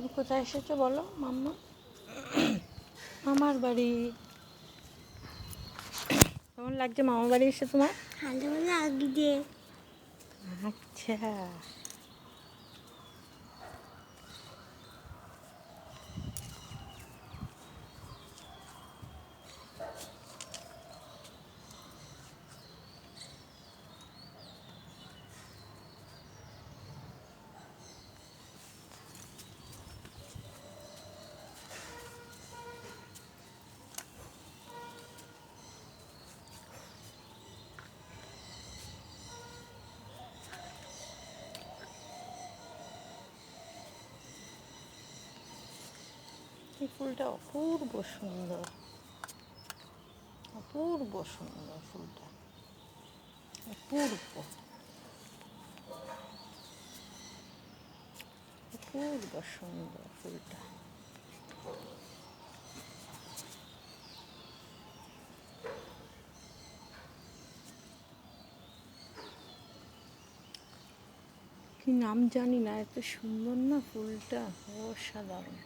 তুমি কোথায় এসেছ বলো মাম্মা? মামার বাড়ি। কেমন লাগছে মামার বাড়ি এসে তোমার? ভালো লাগছে। আচ্ছা। এই ফুলটা অপূর্ব সুন্দর। অপূর্ব সুন্দর ফুলটা। অপূর্ব। অপূর্ব সুন্দর ফুলটা। কি নাম জানি না, এত সুন্দর না ফুলটা। অসাধারণ।